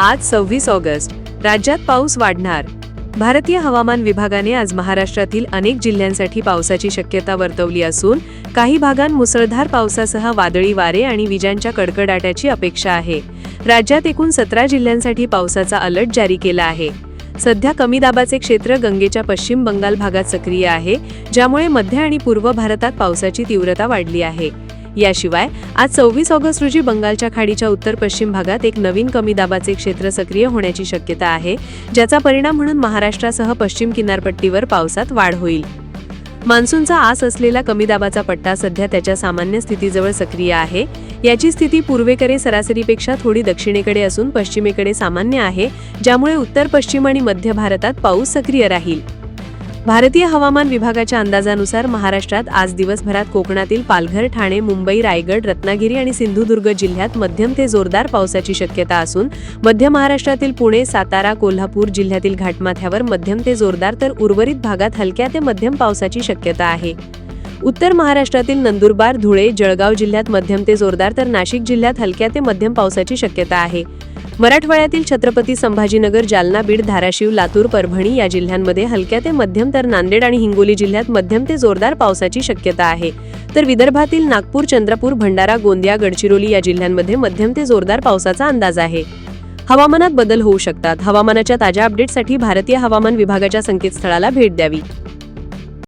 आज सव्वीस ऑगस्ट. राज्यात पाऊस वाढणार. भारतीय हवामान विभागाने आज महाराष्ट्रातील अनेक जिल्ह्यांसाठी पावसाची शक्यता वर्तवली असून काही भागांत मुसळधार पावसासह वादळी वारे आणि विजांच्या कडकडाटाची अपेक्षा आहे. राज्यात एकूण सतरा जिल्ह्यांसाठी पावसाचा अलर्ट जारी केला आहे. सध्या कमी दाबाचे क्षेत्र गंगेच्या पश्चिम बंगाल भागात सक्रिय आहे ज्यामुळे मध्य आणि पूर्व भारतात पावसाची तीव्रता वाढली आहे. याशिवाय आज सव्वीस ऑगस्ट रोजी बंगालच्या खाडीच्या उत्तर पश्चिम भागात एक नवीन कमी दाबाचे क्षेत्र सक्रिय होण्याची शक्यता आहे ज्याचा परिणाम म्हणून महाराष्ट्रासह पश्चिम किनारपट्टीवर पावसात वाढ होईल. मान्सूनचा आस असलेला कमी दाबाचा पट्टा सध्या त्याच्या सामान्य स्थितीजवळ सक्रिय आहे याची स्थिती पूर्वेकडे सरासरीपेक्षा थोडी दक्षिणेकडे असून पश्चिमेकडे सामान्य आहे ज्यामुळे उत्तर पश्चिम आणि मध्य भारतात पाऊस सक्रिय राहील. भारतीय हवामान विभागाच्या अंदाजानुसार महाराष्ट्रात आज दिवसभरात कोकणातील पालघर ठाणे मुंबई रायगड रत्नागिरी आणि सिंधुदुर्ग जिल्ह्यात मध्यम ते जोरदार पावसाची शक्यता असून मध्य महाराष्ट्रातील पुणे सातारा कोल्हापूर जिल्ह्यातील घाटमाथ्यावर मध्यम ते जोरदार तर उर्वरित भागात हलक्या ते मध्यम पावसाची शक्यता आहे. उत्तर महाराष्ट्रातील नंदुरबार धुळे जळगाव जिल्ह्यात मध्यम ते जोरदार तर नाशिक जिल्ह्यात हलक्या ते मध्यम पावसाची शक्यता आहे. मराठवाड्यातील छत्रपती संभाजीनगर जालना बीड धाराशिव लातूर परभणी या जिल्ह्यांमध्ये हलक्या ते मध्यम तर नांदेड आणि हिंगोली जिल्ह्यात मध्यम ते जोरदार पावसाची शक्यता आहे. तर विदर्भातील नागपूर चंद्रपूर भंडारा गोंदिया गडचिरोली या जिल्ह्यांमध्ये मध्यम ते जोरदार पावसाचा अंदाज आहे. हवामानात बदल होऊ शकतात. हवामानाच्या ताज्या अपडेटसाठी भारतीय हवामान विभागाच्या संकेतस्थळाला भेट द्यावी.